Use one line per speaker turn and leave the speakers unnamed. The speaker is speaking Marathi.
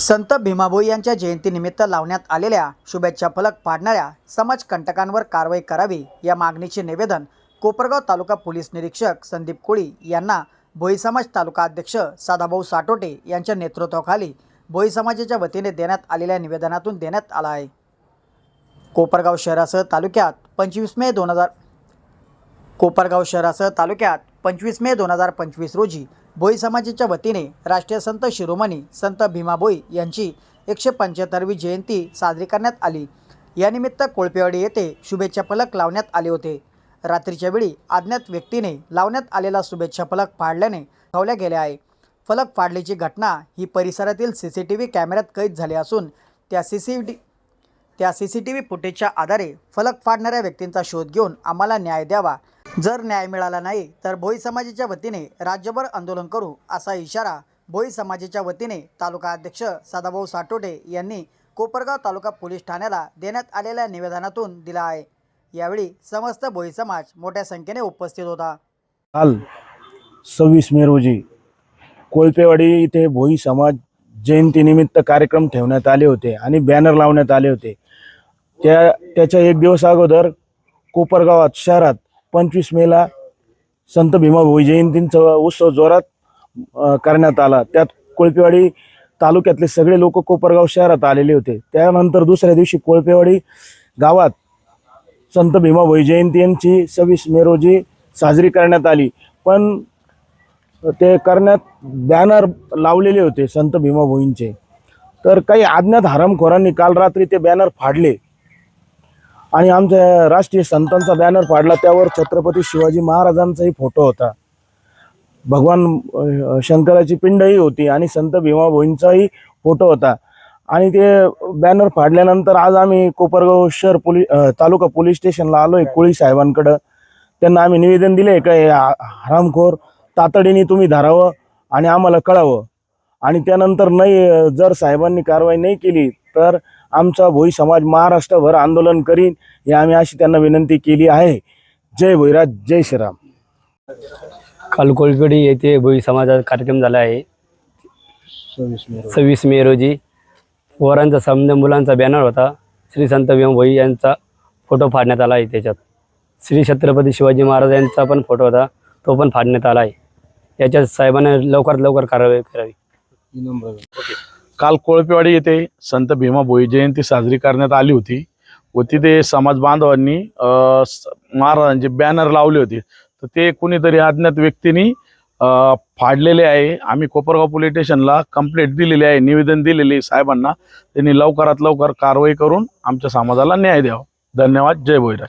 संत भीमाभोई यांच्या जयंतीनिमित्त लावण्यात आलेल्या शुभेच्छा फलक पाडणाऱ्या समाजकंटकांवर कारवाई करावी या मागणीचे निवेदन कोपरगाव तालुका पोलीस निरीक्षक संदीप कोळी यांना भोई समाज तालुका अध्यक्ष सादाभाऊ साटोटे यांच्या नेतृत्वाखाली भोई समाजाच्या वतीने देण्यात आलेल्या निवेदनातून देण्यात आला आहे. कोपरगाव शहरासह तालुक्यात पंचवीस मे दोन हजार कोपरगाव शहरासह तालुक्यात पंचवीस मे दोन हजार पंचवीस रोजी भोई समाजाच्या वतीने राष्ट्रीय संत शिरोमणी संत भीमाभोई यांची एकशे पंच्याहत्तरवी जयंती साजरी करण्यात आली. यानिमित्त कोळपेवाडी येथे शुभेच्छा फलक लावण्यात आले होते. रात्रीच्या वेळी अज्ञात व्यक्तीने लावण्यात आलेला शुभेच्छा फलक फाडल्याने धावल्या गेल्या आहे. फलक फाडल्याची घटना ही परिसरातील सी सी टी व्ही कॅमेऱ्यात कैद झाली असून त्या सी सी टी त्या सी सी टी व्ही फुटेजच्या आधारे फलक फाडणाऱ्या व्यक्तींचा शोध घेऊन आम्हाला न्याय द्यावा जर न्याय मिळाला नाही तर भोई समाजाच्या वतीने राज्यभर आंदोलन करू असा इशारा भोई समाजाच्या वतीने तालुका अध्यक्ष सदाभाऊ साटोटे यांनी कोपरगाव तालुका पोलीस ठाण्याला देण्यात आलेल्या निवेदनातून दिला आहे. यावेळी समस्त भोई समाज मोठ्या संख्येने उपस्थित होता.
काल सव्वीस मे रोजी कोळपेवाडी इथे भोई समाज जयंतीनिमित्त कार्यक्रम ठेवण्यात आले होते आणि बॅनर लावण्यात आले होते. त्या त्याच्या एक दिवस अगोदर कोपरगावात शहरात पंचवीस मेला संत भीमा जयंतींचा उत्सव जोरात करण्यात आला. त्यात कोळपेवाडी तालुक्यातले सगळे लोक कोपरगाव शहरात आलेले होते. त्यानंतर दुसऱ्या दिवशी कोळपेवाडी गावात संत भीमा जयंती यांची सव्वीस मे रोजी साजरी करण्यात आली. पण ते करण्यात बॅनर लावलेले होते संत भीमा भोईंचे तर काही आज्ञात हरामखोरांनी काल रात्री ते बॅनर फाडले. आणि आमच्या राष्ट्रीय संतांचा बॅनर फाडला त्यावर छत्रपती शिवाजी महाराजांचाही फोटो होता. भगवान शंकराची पिंडही होती आणि संत भीमा भोईंचाही फोटो होता. आणि ते बॅनर फाडल्यानंतर आज आम्ही कोपरगाव शहर पोलीस तालुका पोलीस स्टेशनला आलोय कोळी साहेबांकडं. त्यांना आम्ही निवेदन दिले का हे हरामखोर तातडीने तुम्ही धरावं आणि आम्हाला कळावं. आणि त्यानंतर नाही जर साहेबांनी कारवाई नाही केली तर आमचा भोई समाज महाराष्ट्रभर आंदोलन करीन हे आम्ही अशी त्यांना विनंती केली आहे. जय भोईराज जय श्रीराम.
काल कोळपेडी येथे भोई समाजाचा कार्यक्रम झाला आहे. सव्वीस मे रोजी. पोरांचा समजा मुलांचा बॅनर होता. श्री संत भीम भोई यांचा फोटो फाडण्यात आला आहे त्याच्यात. श्री छत्रपती शिवाजी महाराज यांचा पण फोटो होता तो पण फाडण्यात आला आहे. याच्यात साहेबांना लवकरात लवकर कारवाई करावी.
काल कोळपेवाडी येथे संत भीमा भोई जयंती साजरी करण्यात आली होती व तिथे समाज बांधवांनी स- महाराजांचे बॅनर लावले होते तर ते कुणीतरी अज्ञात व्यक्तींनी फाडलेले आहे. आम्ही कोपरगाव पोलीस स्टेशनला कंप्लेंट दिलेली आहे निवेदन दिलेले साहेबांना. त्यांनी लवकरात लवकर कारवाई करून आमच्या समाजाला न्याय द्यावा. धन्यवाद. जय भोईराज.